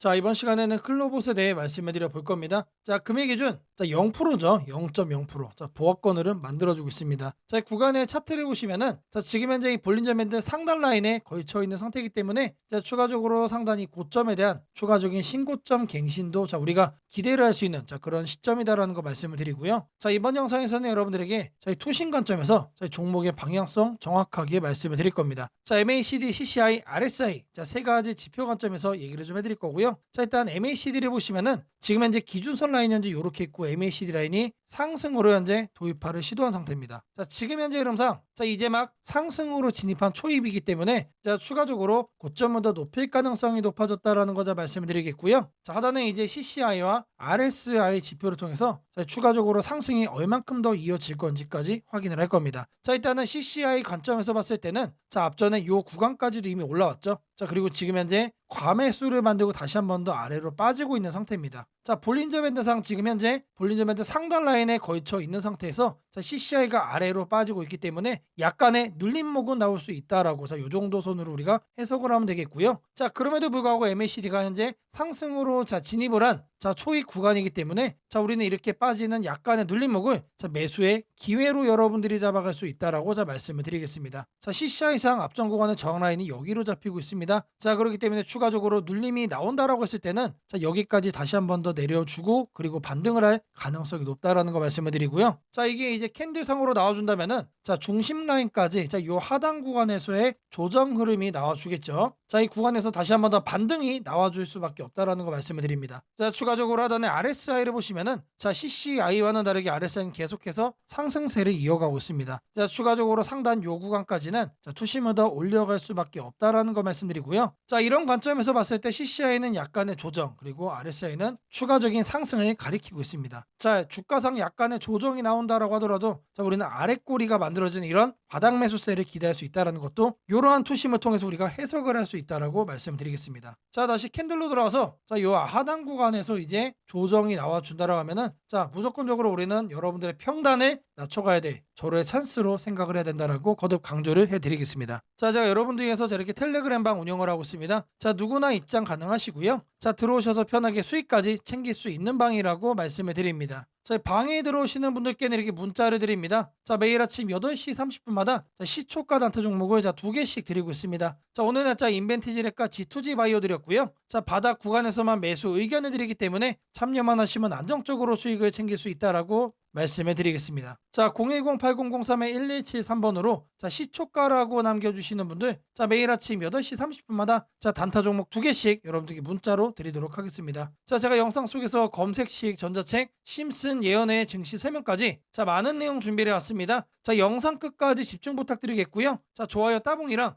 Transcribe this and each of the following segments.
자 이번 시간에는 클로봇에 대해 말씀을 드려 볼 겁니다. 자 금액 기준 자 0%죠. 0.0%. 자 보합권을은 만들어주고 있습니다. 자이 구간의 차트를 보시면은 자 지금 현재 이 볼린저 밴드 상단 라인에 걸쳐 있는 상태이기 때문에 자 추가적으로 상단이 고점에 대한 추가적인 신고점 갱신도 자 우리가 기대를 할 수 있는 자 그런 시점이다라는 거 말씀을 드리고요. 자 이번 영상에서는 여러분들에게 저희 투신 관점에서 저희 종목의 방향성 정확하게 말씀을 드릴 겁니다. 자 MACD, CCI, RSI 자 세 가지 지표 관점에서 얘기를 좀 해드릴 거고요. 자 일단 MACD를 보시면은 지금 현재 기준선 라인이 현재 이렇게 있고 MACD 라인이 상승으로 현재 도입화를 시도한 상태입니다. 자 지금 현재 흐름상 자 이제 막 상승으로 진입한 초입이기 때문에 자 추가적으로 고점을 더 높일 가능성이 높아졌다라는 거자 말씀을 드리겠고요. 자 하단에 이제 CCI와 RSI 지표를 통해서 자, 추가적으로 상승이 얼만큼 더 이어질 건지까지 확인을 할 겁니다. 자 일단은 CCI 관점에서 봤을 때는 자 앞전에 요 구간까지도 이미 올라왔죠. 자 그리고 지금 현재 과매수를 만들고 다시 한 번 더 아래로 빠지고 있는 상태입니다. 자 볼린저 밴드상 지금 현재 볼린저 밴드 상단 라인에 걸쳐 있는 상태에서 자 CCI가 아래로 빠지고 있기 때문에 약간의 눌림목은 나올 수 있다라고 자요 정도 선으로 우리가 해석을 하면 되겠고요. 자 그럼에도 불구하고 MACD가 현재 상승으로 자 진입을 한 자 초입 구간이기 때문에 자 우리는 이렇게 빠지는 약간의 눌림목을 자 매수의 기회로 여러분들이 잡아갈 수 있다라고 자 말씀을 드리겠습니다. 자 CCI상 앞전 구간의 저항 라인이 여기로 잡히고 있습니다. 자 그렇기 때문에 추가적으로 눌림이 나온다라고 했을 때는 자 여기까지 다시 한 번 더 내려주고 그리고 반등을 할 가능성이 높다라는 거 말씀을 드리고요. 자 이게 이제 캔들상으로 나와 준다면은 자 중심 라인까지 자 요 하단 구간에서의 조정 흐름이 나와 주겠죠. 자 이 구간에서 다시 한 번 더 반등이 나와 줄 수밖에 없다라는 거 말씀을 드립니다. 자 추가 적으로 하단에 RSI를 보시면은 자 CCI와는 다르게 RSI는 계속해서 상승세를 이어가고 있습니다. 자 추가적으로 상단 요 구간까지는 자 투심을 더 올려갈 수밖에 없다라는 거 말씀드리고요. 자 이런 관점에서 봤을 때 CCI는 약간의 조정 그리고 RSI는 추가적인 상승을 가리키고 있습니다. 자 주가상 약간의 조정이 나온다라고 하더라도 자 우리는 아랫꼬리가 만들어지는 이런 바닥 매수세를 기대할 수 있다라는 것도 이러한 투심을 통해서 우리가 해석을 할 수 있다라고 말씀드리겠습니다. 자 다시 캔들로 들어가서 자요 하단 구간에서 이제 조정이 나와 준다라고 하면은 자 무조건적으로 우리는 여러분들의 평단을 낮춰가야 돼. 저로의 찬스로 생각을 해야 된다라고 거듭 강조를 해드리겠습니다. 자, 제가 여러분들 위해서 저렇게 텔레그램 방 운영을 하고 있습니다. 자, 누구나 입장 가능하시고요. 자, 들어오셔서 편하게 수익까지 챙길 수 있는 방이라고 말씀을 드립니다. 자, 방에 들어오시는 분들께는 이렇게 문자를 드립니다. 자, 매일 아침 8시 30분마다 자, 시초가 단타 종목을 자, 두 개씩 드리고 있습니다. 자, 오늘 날짜 인벤티지렉과 G2G 바이오 드렸고요. 자, 바닥 구간에서만 매수 의견을 드리기 때문에 참여만 하시면 안정적으로 수익을 챙길 수 있다라고 말씀해 드리겠습니다. 자, 010-8003-1173번으로 자, 시초가라고 남겨주시는 분들 자, 매일 아침 8시 30분마다 자, 단타 종목 두 개씩 여러분들께 문자로 드리도록 하겠습니다. 자, 제가 영상 속에서 검색식 전자책 심슨 예언의 증시 설명까지 자, 많은 내용 준비해 왔습니다. 자, 영상 끝까지 집중 부탁드리겠고요. 자, 좋아요 따봉이랑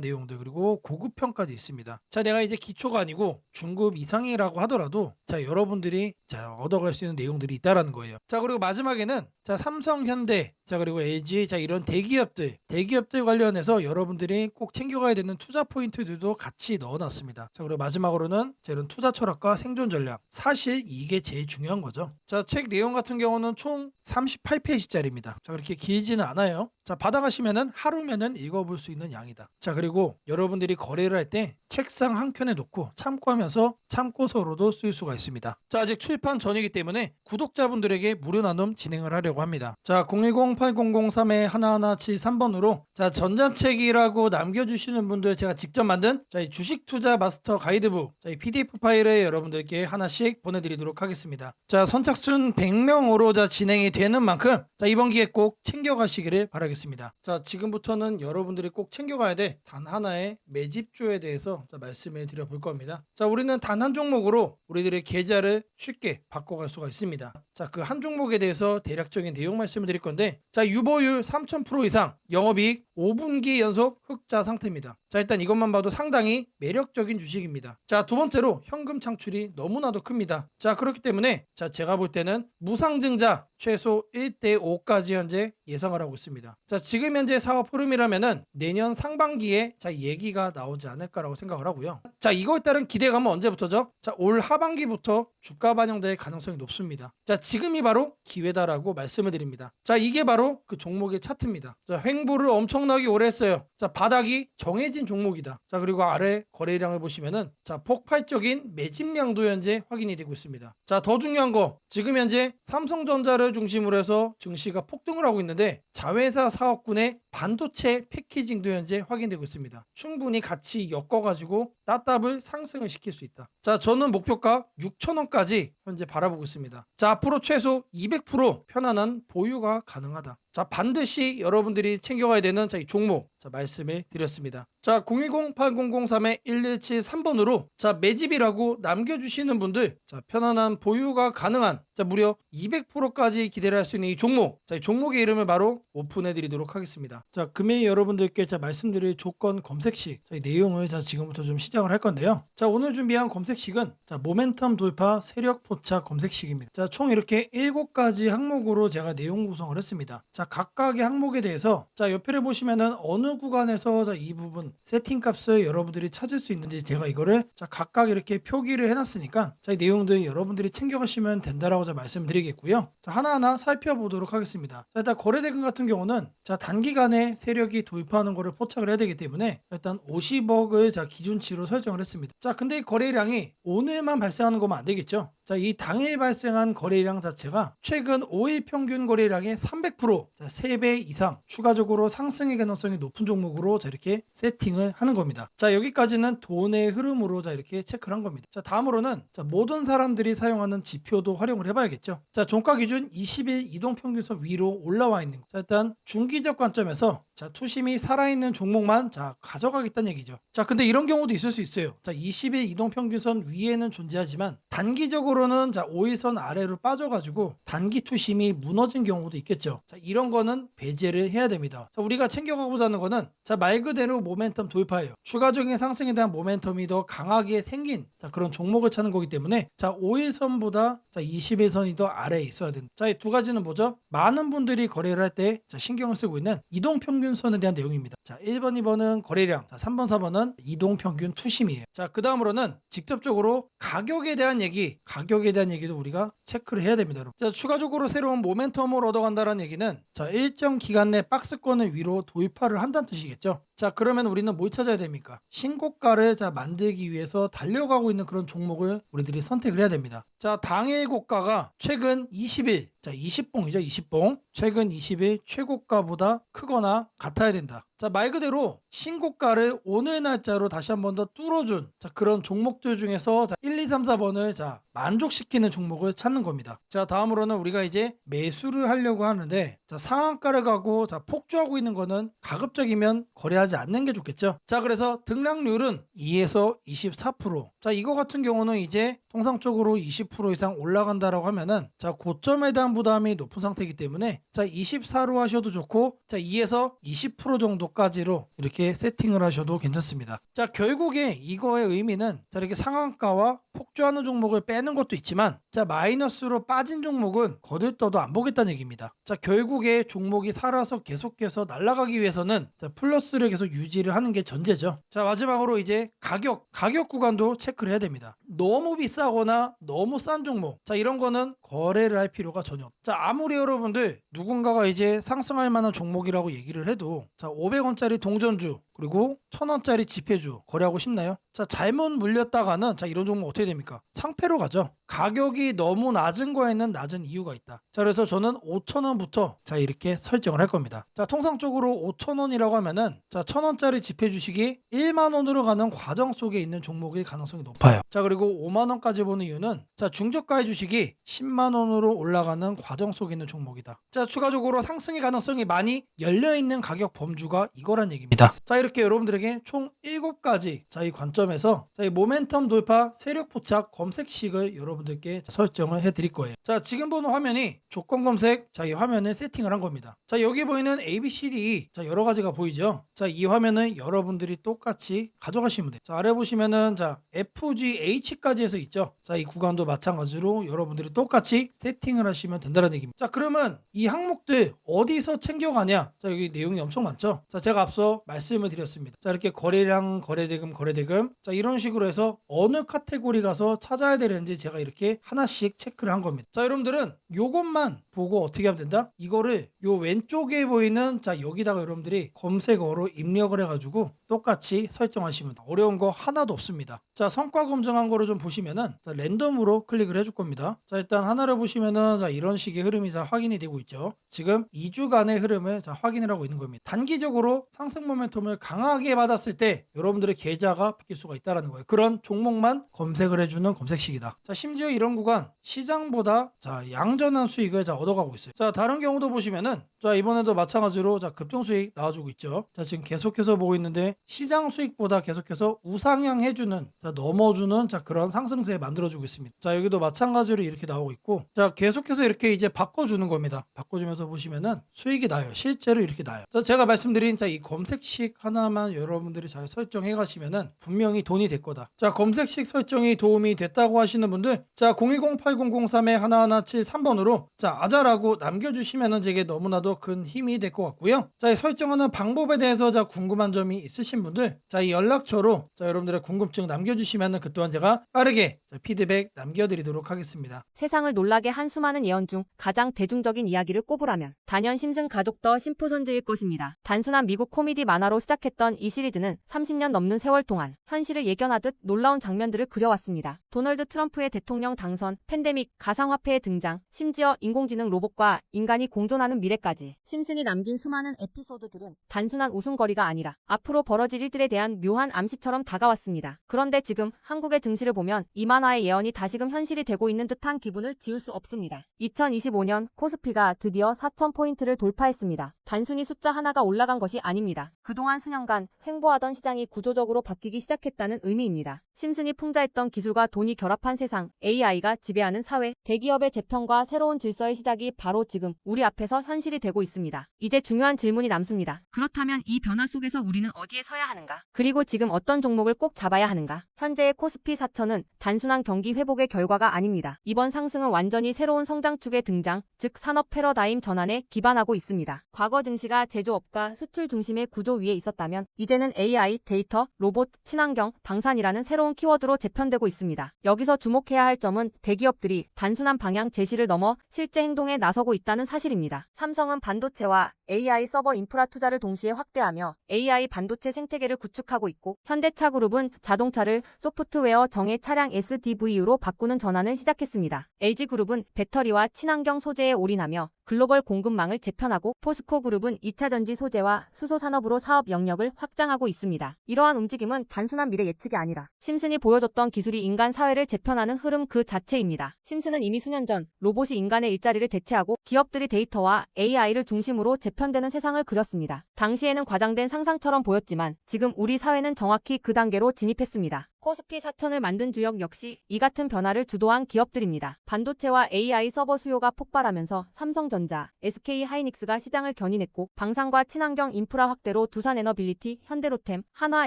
내용들 그리고 고급편까지 있습니다. 자, 내가 이제 기초가 아니고 중급 이상이라고 하더라도 자, 여러분들이 자, 얻어갈 수 있는 내용들이 있다라는 거예요. 자, 그리고 마지막에는 자, 삼성, 현대, 자, 그리고 LG, 자, 이런 대기업들, 대기업들 관련해서 여러분들이 꼭 챙겨가야 되는 투자 포인트들도 같이 넣어놨습니다. 자, 그리고 마지막으로는 자, 이런 투자 철학과 생존 전략. 사실 이게 제일 중요한 거죠. 자, 책 내용 같은 경우는 총 38페이지짜리입니다. 자, 그렇게 길지는 않아요. 자, 받아가시면은 하루면은 읽어볼 수 있는 양이다. 자, 그리고 여러분들이 거래를 할 때 책상 한 켠에 놓고 참고하면서 참고서로도 쓸 수가 있습니다. 자, 아직 출판 전이기 때문에 구독자분들에게 무료 나눔 진행을 하려고 합니다. 자, 010-8003-1173번으로 자, 전자책이라고 남겨주시는 분들 제가 직접 만든 자, 이 주식 투자 마스터 가이드북 자, 이 PDF 파일을 여러분들께 하나씩 보내드리도록 하겠습니다. 자, 선착순 100명으로 자, 진행이 되는 만큼 자, 이번 기회 꼭 챙겨가시기를 바라겠습니다. 자, 지금부터는 여러분들이 꼭 챙겨가야 돼 단 하나의 매집주에 대해서 자, 말씀을 드려볼 겁니다. 자, 우리는 단 한 종목으로 우리들의 계좌를 쉽게 바꿔갈 수가 있습니다. 자, 그 한 종목에 대해서 대략적인 내용 말씀을 드릴 건데, 자, 유보율 3000% 이상, 영업이익 5분기 연속 흑자 상태입니다. 자 일단 이것만 봐도 상당히 매력적인 주식입니다. 자 두 번째로 현금 창출이 너무나도 큽니다. 자 그렇기 때문에 자 제가 볼 때는 무상증자 최소 1대 5까지 현재 예상을 하고 있습니다. 자 지금 현재 사업 흐름이라면은 내년 상반기에 자 얘기가 나오지 않을까라고 생각을 하고요. 자 이거에 따른 기대감은 언제부터죠? 자 올 하반기부터 주가 반영될 가능성이 높습니다. 자 지금이 바로 기회다라고 말씀을 드립니다. 자 이게 바로 그 종목의 차트입니다. 자 횡보를 엄청나게 오래 했어요. 자 바닥이 정해진 종목이다. 자 그리고 아래 거래량을 보시면은 자 폭발적인 매집량도 현재 확인이 되고 있습니다. 자 더 중요한 거 지금 현재 삼성전자를 중심으로 해서 증시가 폭등을 하고 있는데 자회사 사업군의 반도체 패키징도 현재 확인되고 있습니다. 충분히 같이 엮어 가지고 따답을 상승을 시킬 수 있다. 자 저는 목표가 6천원까지 끝까지 현재 바라보고 있습니다. 자 앞으로 최소 200% 편안한 보유가 가능하다. 자 반드시 여러분들이 챙겨가야 되는 자 이 종목 자 말씀을 드렸습니다. 자 010-8003-1173번으로 자 매집이라고 남겨주시는 분들 자 편안한 보유가 가능한 자 무려 200%까지 기대를 할 수 있는 이 종목 자 이 종목의 이름을 바로 오픈해 드리도록 하겠습니다. 자 금일 여러분들께 자 말씀드릴 조건 검색식 자, 이 내용을 자 지금부터 좀 시작을 할 건데요. 자 오늘 준비한 검색식은 자 모멘텀 돌파 세력 포착 검색식입니다. 자 총 이렇게 7가지 항목으로 제가 내용 구성을 했습니다. 자 각각의 항목에 대해서 자 옆에 보시면은 어느 구간에서 자 이 부분 세팅 값을 여러분들이 찾을 수 있는지 제가 이거를 자 각각 이렇게 표기를 해놨으니까 자 이 내용들 여러분들이 챙겨가시면 된다라고 자 말씀드리겠고요. 자 하나하나 살펴보도록 하겠습니다. 자 일단 거래대금 같은 경우는 자 단기간에 세력이 돌파하는 거를 포착을 해야 되기 때문에 일단 50억을 자 기준치로 설정을 했습니다. 자 근데 이 거래량이 오늘만 발생하는 거면 안 되겠죠. 자, 이 당일 발생한 거래량 자체가 최근 5일 평균 거래량의 300%, 자, 3배 이상 추가적으로 상승의 가능성이 높은 종목으로 자, 이렇게 세팅을 하는 겁니다. 자, 여기까지는 돈의 흐름으로 자, 이렇게 체크를 한 겁니다. 자, 다음으로는 자, 모든 사람들이 사용하는 지표도 활용을 해봐야겠죠. 자, 종가 기준 20일 이동 평균선 위로 올라와 있는 거. 자, 일단 중기적 관점에서 자, 투심이 살아있는 종목만 자, 가져가겠다는 얘기죠. 자, 근데 이런 경우도 있을 수 있어요. 자, 20일 이동 평균선 위에는 존재하지만 단기적으로는 자, 5일선 아래로 빠져가지고 단기 투심이 무너진 경우도 있겠죠. 자, 이런 거는 배제를 해야 됩니다. 자, 우리가 챙겨가고자 하는 거는 자, 말 그대로 모멘텀 돌파예요. 추가적인 상승에 대한 모멘텀이 더 강하게 생긴 자, 그런 종목을 찾는 거기 때문에 자, 5일선보다 자, 20일선이 더 아래에 있어야 된다. 자, 이두 가지는 뭐죠? 많은 분들이 거래를 할 때 신경을 쓰고 있는 이동 평균선에 대한 내용입니다. 자, 1번, 2번은 거래량, 자, 3번, 4번은 이동 평균 투심이에요. 자, 그 다음으로는 직접적으로 가격에 대한 얘기, 가격에 대한 얘기도 우리가 체크를 해야 됩니다. 여러분. 자, 추가적으로 새로운 모멘텀을 얻어간다는 얘기는 자, 일정 기간 내 박스권을 위로 돌파를 한다는 뜻이겠죠. 자, 그러면 우리는 뭘 찾아야 됩니까? 신고가를 자 만들기 위해서 달려가고 있는 그런 종목을 우리들이 선택을 해야 됩니다. 자, 당일 고가가 최근 20일, 자, 20봉이죠, 20봉. 최근 20일 최고가보다 크거나 같아야 된다. 자, 말 그대로 신고가를 오늘 날짜로 다시 한 번 더 뚫어준 자, 그런 종목들 중에서 자, 1, 2, 3, 4번을 자, 만족시키는 종목을 찾는 겁니다. 자, 다음으로는 우리가 이제 매수를 하려고 하는데 자, 상한가를 가고 자, 폭주하고 있는 거는 가급적이면 거래하지 않는 게 좋겠죠. 자, 그래서 등락률은 2에서 24%. 자, 이거 같은 경우는 이제 통상적으로 20% 이상 올라간다라고 하면은 자, 고점에 대한 부담이 높은 상태이기 때문에 자, 24로 하셔도 좋고 자, 2에서 20% 정도까지로 이렇게 세팅을 하셔도 괜찮습니다. 자, 결국에 이거의 의미는 자, 이렇게 상한가와 폭주하는 종목을 빼는 것도 있지만 자, 마이너스로 빠진 종목은 거들떠도 안 보겠다는 얘기입니다. 자, 결국에 종목이 살아서 계속해서 날아가기 위해서는 자, 플러스를 계속 유지를 하는 게 전제죠. 자, 마지막으로 이제 가격, 가격 구간도 체크를 해야 됩니다. 너무 비싸거나 너무 싼 종목. 자, 이런 거는 거래를 할 필요가 전혀 없. 자, 아무리 여러분들 누군가가 이제 상승할 만한 종목이라고 얘기를 해도 자, 500원짜리 동전주 그리고 1000원짜리 지폐주 거래하고 싶나요? 자, 잘못 물렸다가는 자, 이런 종목 어떻게 됩니까? 상패로 가죠. 가격이 너무 낮은 거에는 낮은 이유가 있다. 자, 그래서 저는 5,000원부터 자, 이렇게 설정을 할 겁니다. 자, 통상적으로 5,000원이라고 하면은 자, 1,000원짜리 지폐 주식이 1만 원으로 가는 과정 속에 있는 종목일 가능성이 높아요. 자, 그리고 5만 원까지 보는 이유는 자, 중저가의 주식이 10만 원으로 올라가는 과정 속에 있는 종목이다. 자, 추가적으로 상승의 가능성이 많이 열려 있는 가격 범주가 이거란 얘기입니다. 자, 이렇게 여러분들에게 총 7가지 자, 이 관점에서 자, 이 모멘텀 돌파 세력 포착 검색식을 여러분들께 자, 설정을 해 드릴 거예요. 자, 지금 보는 화면이 조건 검색 자, 이 화면을 세팅을 한 겁니다. 자, 여기 보이는 A, B, C, D 자, 여러 가지가 보이죠? 자, 이 화면은 여러분들이 똑같이 가져가시면 돼요. 자, 아래 보시면은 자, FG, H까지 해서 있죠? 자, 이 구간도 마찬가지로 여러분들이 똑같이 세팅을 하시면 된다는 얘기입니다. 자, 그러면 이 항목들 어디서 챙겨가냐? 자, 여기 내용이 엄청 많죠? 자, 제가 앞서 말씀을 드렸습니다. 자, 이렇게 거래량, 거래대금, 거래대금. 자, 이런 식으로 해서 어느 카테고리 가서 찾아야 되는지 제가 이렇게 하나씩 체크를 한 겁니다. 자, 여러분들은 요것만 보고 어떻게 하면 된다? 이거를 요 왼쪽에 보이는 자, 여기다가 여러분들이 검색어로 입력을 해가지고 똑같이 설정하시면. 어려운 거 하나도 없습니다. 자, 성과 검증한 거를 좀 보시면은 자, 랜덤으로 클릭을 해줄 겁니다. 자, 일단 하나를 보시면은 자, 이런 식의 흐름이 자, 확인이 되고 있죠. 지금 2주간의 흐름을 자, 확인을 하고 있는 겁니다. 단기적으로 상승 모멘텀을 강하게 받았을 때 여러분들의 계좌가 바뀔 수가 있다는 거예요. 그런 종목만 검색을 해주는 검색식이다. 자, 심지어 이런 구간 시장보다 자, 양전한 수익을 자, 얻어가고 있어요. 자, 다른 경우도 보시면은 자, 이번에도 마찬가지로 자, 급등 수익 나와주고 있죠. 자, 지금 계속해서 보고 있는데 시장 수익보다 계속해서 우상향 해주는 자, 넘어주는 자, 그런 상승세 만들어주고 있습니다. 자, 여기도 마찬가지로 이렇게 나오고 있고 자, 계속해서 이렇게 이제 바꿔주는 겁니다. 바꿔주면서 보시면은 수익이 나요. 실제로 이렇게 나요. 자, 제가 말씀드린 자, 이 검색식 하나만 여러분들이 잘 설정해 가시면은 분명히 돈이 될 거다. 자, 검색식 설정이 도움이 됐다고 하시는 분들 자, 010-8003에 1173번으로 자, 아자 라고 남겨주시면은 제게 너무나도 큰 힘이 될 것 같고요. 자, 이 설정하는 방법에 대해서 자, 궁금한 점이 있으신 분들 자, 이 연락처로 자, 여러분들의 궁금증 남겨주시면은 그 또한 제가 빠르게 자, 피드백 남겨드리도록 하겠습니다. 세상을 놀라게 한 수많은 예언 중 가장 대중적인 이야기를 꼽으라면 단연 심슨 가족 더 심프선즈일 것입니다. 단순한 미국 코미디 만화로 시작했던 이 시리즈는 30년 넘는 세월 동안 현실을 예견하듯 놀라운 장면들을 그려왔습니다. 도널드 트럼프의 대통령 당선, 팬데믹, 가상화폐의 등장, 심지어 인공지능 로봇과 인간이 공존하는 미래까지 심슨이 남긴 수많은 에피소드들은 단순한 웃음거리가 아니라 앞으로 벌어질 일들에 대한 묘한 암시처럼 다가왔습니다. 그런데 지금 한국의 증시를 보면 이 만화의 예언이 다시금 현실이 되고 있는 듯한 기분을 지울 수 없습니다. 2025년 코스피가 드디어 4,000포인트를 돌파했습니다. 단순히 숫자 하나가 올라간 것이 아닙니다. 그동안 수년간 횡보하던 시장이 구조적으로 바뀌기 시작했다는 의미입니다. 심슨이 풍자했던 기술과 돈이 결합한 세상, AI가 지배하는 사회, 대기업의 재편과 새로운 질서의 시작이 바로 지금 우리 앞에서 현실이 되고 있습니다. 이제 중요한 질문이 남습니다. 그렇다면 이 변화 속에서 우리는 어디에 서야 하는가? 그리고 지금 어떤 종목을 꼭 잡아야 하는가? 현재의 코스피 4천은 단순한 경기 회복의 결과가 아닙니다. 이번 상승은 완전히 새로운 성장축의 등장, 즉 산업 패러다임 전환에 기반하고 있습니다. 과거 증시가 제조업과 수출 중심의 구조 위에 있었다면 이제는 AI, 데이터, 로봇, 친환경, 방산이라는 새로운 키워드로 재편되고 있습니다. 여기서 주목해야 할 점은 대기업들이 단순한 방향 제시를 넘어 실제 행동 에 나서고 있다는 사실입니다. 삼성은 반도체와 AI 서버 인프라 투자를 동시에 확대하며 AI 반도체 생태계를 구축하고 있고 현대차 그룹은 자동차를 소프트웨어 정예 차량 SDV으로 바꾸는 전환을 시작했습니다. LG그룹은 배터리와 친환경 소재에 올인하며 글로벌 공급망을 재편하고 포스코 그룹은 2차 전지 소재와 수소 산업으로 사업 영역을 확장하고 있습니다. 이러한 움직임은 단순한 미래 예측이 아니라 심슨이 보여줬던 기술이 인간 사회를 재편하는 흐름 그 자체입니다. 심슨은 이미 수년 전 로봇이 인간의 일자리를 대체하고 기업들이 데이터와 AI를 중심으로 재편되는 세상을 그렸습니다. 당시에는 과장된 상상처럼 보였지만 지금 우리 사회는 정확히 그 단계로 진입했습니다. 코스피 4천을 만든 주역 역시 이 같은 변화를 주도한 기업들입니다. 반도체와 AI 서버 수요가 폭발하면서 삼성전자, SK 하이닉스가 시장을 견인했고 방산과 친환경 인프라 확대로 두산에너빌리티, 현대로템, 한화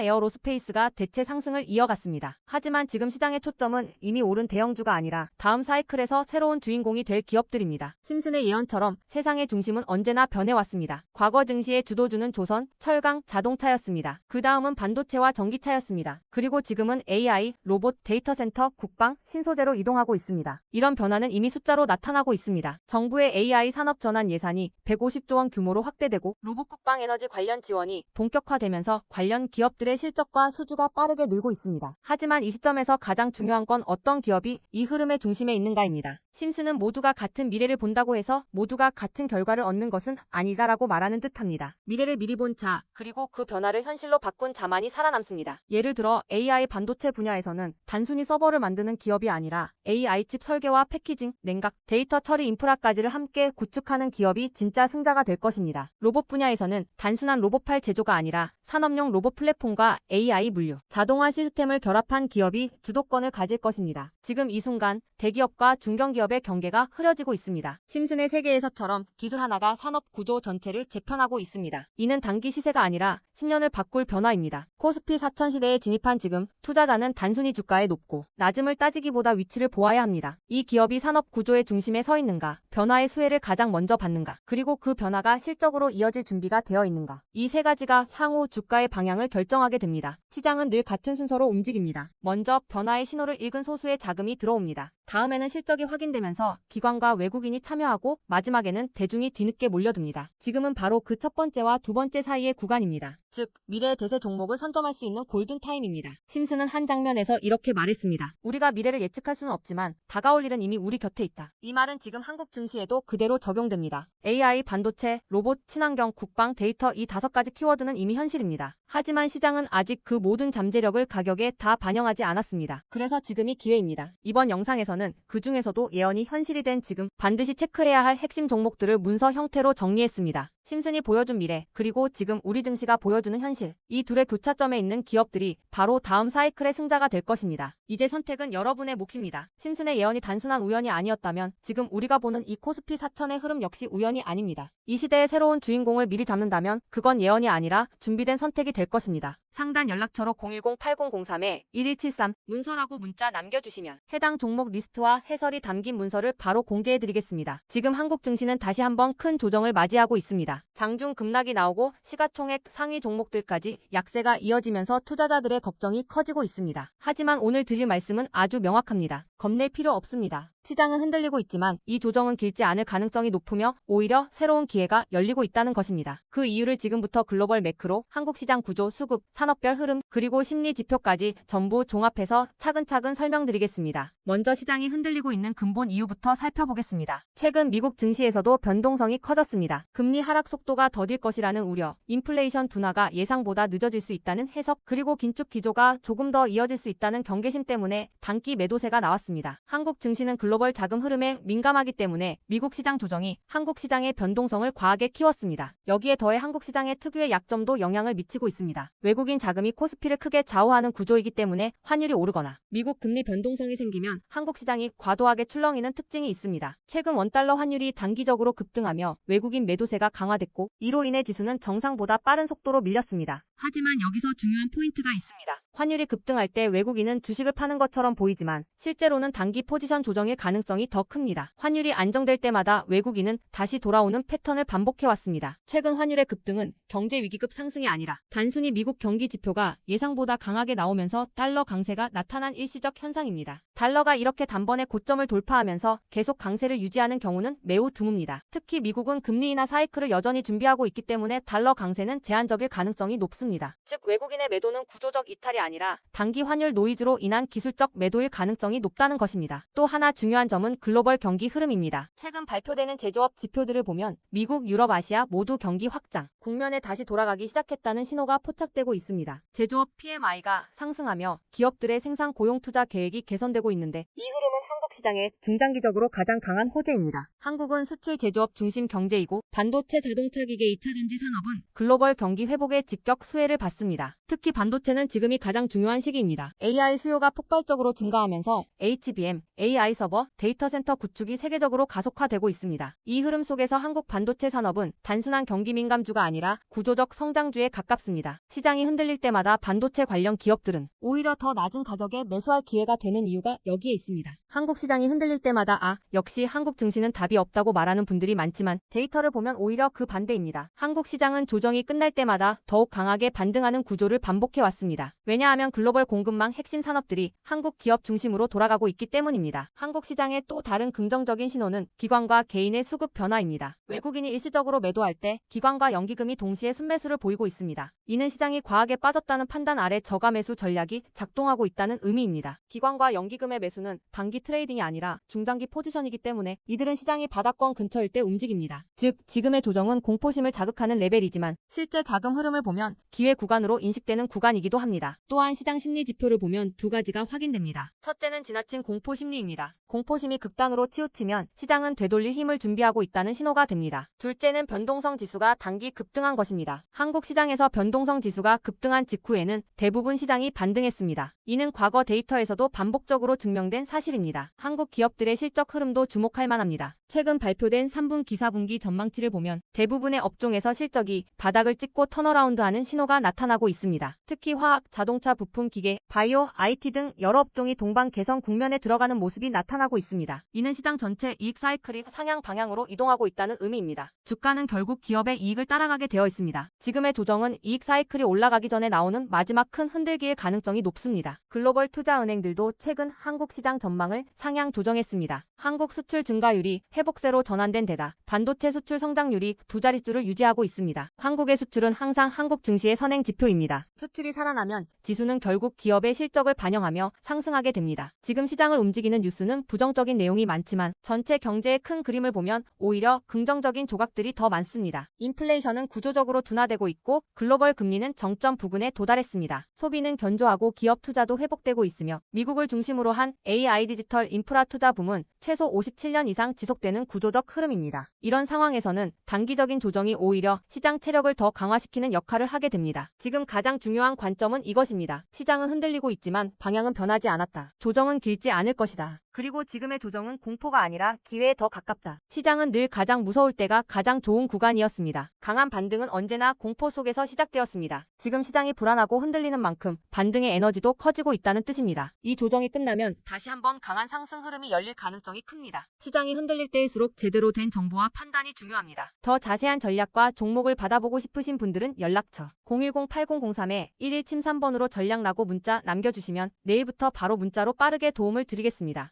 에어로스페이스가 대체 상승을 이어갔습니다. 하지만 지금 시장의 초점은 이미 오른 대형주가 아니라 다음 사이클에서 새로운 주인공이 될 기업들입니다. 심슨의 예언처럼 세상의 중심은 언제나 변해왔습니다. 과거 증시의 주도주는 조선, 철강, 자동차였습니다. 그 다음은 반도체와 전기차였습니다. 그리고 지금은 AI, 로봇, 데이터 센터, 국방, 신소재로 이동하고 있습니다. 이런 변화는 이미 숫자로 나타나고 있습니다. 정부의 AI 산업 전환 예산이 150조 원 규모로 확대되고 로봇 국방 에너지 관련 지원이 본격화되면서 관련 기업들의 실적과 수주가 빠르게 늘고 있습니다. 하지만 이 시점에서 가장 중요한 건 어떤 기업이 이 흐름의 중심에 있는가입니다. 심슨은 모두가 같은 미래를 본다고 해서 모두가 같은 결과를 얻는 것은 아니다라고 말하는 듯합니다. 미래를 미리 본 자, 그리고 그 변화를 현실로 바꾼 자만이 살아남습니다. 예를 들어 AI 반도체 반도체 분야에서는 단순히 서버를 만드는 기업이 아니라 AI 칩 설계와 패키징, 냉각, 데이터 처리 인프라까지를 함께 구축하는 기업이 진짜 승자가 될 것입니다. 로봇 분야에서는 단순한 로봇팔 제조가 아니라 산업용 로봇 플랫폼과 AI 물류, 자동화 시스템을 결합한 기업이 주도권을 가질 것입니다. 지금 이 순간 대기업과 중견기업의 경계가 흐려지고 있습니다. 심슨의 세계에서처럼 기술 하나가 산업 구조 전체를 재편하고 있습니다. 이는 단기 시세가 아니라 10년을 바꿀 변화입니다. 코스피 4천 시대에 진입한 지금 투자 자는 단순히 주가의 높고 낮음을 따지기보다 위치를 보아야 합니다. 이 기업이 산업 구조의 중심에 서 있는가, 변화의 수혜를 가장 먼저 받는가, 그리고 그 변화가 실적으로 이어질 준비가 되어 있는가. 이 세 가지가 향후 주가의 방향을 결정하게 됩니다. 시장은 늘 같은 순서로 움직입니다. 먼저 변화의 신호를 읽은 소수의 자금이 들어옵니다. 다음에는 실적이 확인되면서 기관과 외국인이 참여하고 마지막에는 대중이 뒤늦게 몰려듭니다. 지금은 바로 그 첫 번째와 두 번째 사이의 구간입니다. 즉, 미래의 대세 종목을 선점할 수 있는 골든타임입니다. 심슨은 한 장면에서 이렇게 말했습니다. 우리가 미래를 예측할 수는 없지만 다가올 일은 이미 우리 곁에 있다. 이 말은 지금 한국 증시에도 그대로 적용됩니다. AI, 반도체, 로봇, 친환경, 국방, 데이터 이 다섯 가지 키워드는 이미 현실입니다. 하지만 시장은 아직 그 모든 잠재력을 가격에 다 반영하지 않았습니다. 그래서 지금이 기회입니다. 이번 영상에서는 그 중에서도 예언이 현실이 된 지금 반드시 체크해야 할 핵심 종목들을 문서 형태로 정리했습니다. 심슨이 보여준 미래, 그리고 지금 우리 증시가 보여주는 현실. 이 둘의 교차점에 있는 기업들이 바로 다음 사이클 의 승자가 될 것입니다. 이제 선택은 여러분의 몫입니다. 심슨의 예언이 단순한 우연이 아니었다면 지금 우리가 보는 이 코스피 4천의 흐름 역시 우연이 아닙니다. 이 시대의 새로운 주인공을 미리 잡는다면 그건 예언이 아니라 준비된 선택이 될 것입니다. 상단 연락처로 010-8003-1173 문서라고 문자 남겨주시면 해당 종목 리스트와 해설이 담긴 문서를 바로 공개해드리겠습니다. 지금 한국 증시는 다시 한번 큰 조정을 맞이하고 있습니다. 장중 급락이 나오고 시가총액 상위 종목들까지 약세가 이어지면서 투자자들의 걱정이 커지고 있습니다. 하지만 오늘 드릴 말씀은 아주 명확합니다. 겁낼 필요 없습니다. 시장은 흔들리고 있지만 이 조정은 길지 않을 가능성이 높으며 오히려 새로운 기회가 열리고 있다는 것입니다. 그 이유를 지금부터 글로벌 매크로, 한국 시장 구조, 수급, 산업별 흐름, 그리고 심리 지표까지 전부 종합해서 차근차근 설명드리겠습니다. 먼저 시장이 흔들리고 있는 근본 이유부터 살펴보겠습니다. 최근 미국 증시에서도 변동성이 커졌습니다. 금리 하락 속도가 더딜 것이라는 우려, 인플레이션 둔화가 예상보다 늦어질 수 있다는 해석, 그리고 긴축 기조가 조금 더 이어질 수 있다는 경계심 때문에 단기 매도세가 나왔습니다. 한국 증시는 글로 벌 자금 흐름에 민감하기 때문에 미국 시장 조정이 한국 시장의 변동성을 과하게 키웠습니다. 여기에 더해 한국 시장의 특유의 약점도 영향을 미치고 있습니다. 외국인 자금이 코스피를 크게 좌우하는 구조이기 때문에 환율이 오르거나 미국 금리 변동성이 생기면 한국 시장이 과도하게 출렁이는 특징이 있습니다. 최근 원달러 환율이 단기적으로 급등하며 외국인 매도세가 강화됐고 이로 인해 지수는 정상보다 빠른 속도로 밀렸습니다. 하지만 여기서 중요한 포인트가 있습니다. 환율이 급등할 때 외국인은 주식을 파는 것처럼 보이지만 실제로는 단기 포지션 조정일 가능성이 더 큽니다. 환율이 안정될 때마다 외국인은 다시 돌아오는 패턴을 반복해왔습니다. 최근 환율의 급등은 경제 위기급 상승이 아니라 단순히 미국 경기 지표가 예상보다 강하게 나오면서 달러 강세가 나타난 일시적 현상입니다. 달러가 이렇게 단번에 고점을 돌파하면서 계속 강세를 유지하는 경우는 매우 드뭅니다. 특히 미국은 금리 인하 사이클을 여전히 준비하고 있기 때문에 달러 강세는 제한적일 가능성이 높습니다. 즉 외국인의 매도는 구조적 이탈이 아니라 단기 환율 노이즈로 인한 기술적 매도일 가능성이 높다는 것입니다. 또 하나 중요한 점은 글로벌 경기 흐름입니다. 최근 발표되는 제조업 지표들을 보면 미국, 유럽, 아시아 모두 경기 확장, 국면에 다시 돌아가기 시작했다는 신호가 포착되고 있습니다. 제조업 PMI가 상승하며 기업들의 생산 고용 투자 계획이 개선되고 있는데 이 흐름은 한국 시장의 중장기적으로 가장 강한 호재입니다. 한국은 수출 제조업 중심 경제이고 반도체 자동차 기계 2차 전지 산업은 글로벌 경기 회복의 직격 수혜를 받습니다. 특히 반도체는 지금이 가장 중요한 시기입니다. AI 수요가 폭발적으로 증가하면서 HBM, AI 서버, 데이터 센터 구축이 세계적으로 가속화되고 있습니다. 이 흐름 속에서 한국 반도체 산업은 단순한 경기 민감주가 아니라 구조적 성장주에 가깝습니다. 시장이 흔들릴 때마다 반도체 관련 기업들은 오히려 더 낮은 가격에 매수할 기회가 되는 이유가 여기에 있습니다. 한국 시장이 흔들릴 때마다 아, 역시 한국 증시는 답이 없다고 말하는 분들이 많지만 데이터를 보면 오히려 그 반대입니다. 한국 시장은 조정이 끝날 때마다 더욱 강하게 반등하는 구조를 반복해 왔습니다. 왜냐하면 글로벌 공급망 핵심 산업들이 한국 기업 중심으로 돌아가고 있기 때문입니다. 한국 시장의 또 다른 긍정적인 신호는 기관과 개인의 수급 변화입니다. 외국인이 일시적으로 매도할 때 기관과 연기금이 동시에 순매수를 보이고 있습니다. 이는 시장이 과하게 빠졌다는 판단 아래 저가 매수 전략이 작동하고 있다는 의미입니다. 기관과 연기금의 매수는 단기 트레이딩이 아니라 중장기 포지션이기 때문에 이들은 시장이 바닥권 근처일 때 움직입니다. 즉, 지금의 조정은 공포심을 자극하는 레벨이지만 실제 자금 흐름을 보면 기회 구간으로 인식되는 구간이기도 합니다. 또한 시장 심리 지표를 보면 두 가지가 확인됩니다. 첫째는 지나친 공포 심리입니다. 공 포심이 극단으로 치우치면 시장은 되돌릴 힘을 준비하고 있다는 신호가 됩니다. 둘째는 변동성 지수가 단기 급등한 것입니다. 한국 시장에서 변동성 지수가 급등한 직후에는 대부분 시장이 반등했습니다. 이는 과거 데이터에서도 반복적으로 증명된 사실입니다. 한국 기업들의 실적 흐름도 주목할 만합니다. 최근 발표된 3분 기사분기 전망치를 보면 대부분의 업종에서 실적이 바닥을 찍고 턴어라운드하는 신호가 나타나고 있습니다. 특히 화학, 자동차 부품, 기계, 바이오, IT 등 여러 업종이 동반 개선 국면에 들어가는 모습이 나타나 고 있습니다. 이는 시장 전체 이익 사이클이 상향 방향으로 이동하고 있다는 의미입니다. 주가는 결국 기업의 이익을 따라가게 되어 있습니다. 지금의 조정은 이익 사이클이 올라가기 전에 나오는 마지막 큰 흔들기의 가능성이 높습니다. 글로벌 투자은행들도 최근 한국 시장 전망을 상향 조정했습니다. 한국 수출 증가율이 회복세로 전환된 데다 반도체 수출 성장률이 두 자릿수를 유지하고 있습니다. 한국의 수출은 항상 한국 증시의 선행 지표입니다. 수출이 살아나면 지수는 결국 기업의 실적을 반영하며 상승하게 됩니다. 지금 시장을 움직이는 뉴스는 부정적인 내용이 많지만 전체 경제의 큰 그림을 보면 오히려 긍정적인 조각들이 더 많습니다. 인플레이션은 구조적으로 둔화되고 있고 글로벌 금리는 정점 부근에 도달했습니다. 소비는 견조하고 기업 투자도 회복되고 있으며 미국을 중심으로 한 AI 디지털 인프라 투자 붐은 최소 57년 이상 지속되는 구조적 흐름입니다. 이런 상황에서는 단기적인 조정이 오히려 시장 체력을 더 강화시키는 역할을 하게 됩니다. 지금 가장 중요한 관점은 이것입니다. 시장은 흔들리고 있지만 방향은 변하지 않았다. 조정은 길지 않을 것이다. 그리고 지금의 조정은 공포가 아니라 기회에 더 가깝다. 시장은 늘 가장 무서울 때가 가장 좋은 구간이었습니다. 강한 반등은 언제나 공포 속에서 시작되었습니다. 지금 시장이 불안하고 흔들리는 만큼 반등의 에너지도 커지고 있다는 뜻입니다. 이 조정이 끝나면 다시 한번 강한 상승 흐름이 열릴 가능성이 큽니다. 시장이 흔들릴 때일수록 제대로 된 정보와 판단이 중요합니다. 더 자세한 전략과 종목을 받아보고 싶으신 분들은 연락처 010-8003-1173번으로 전략라고 문자 남겨주시면 내일부터 바로 문자로 빠르게 도움을 드리겠습니다.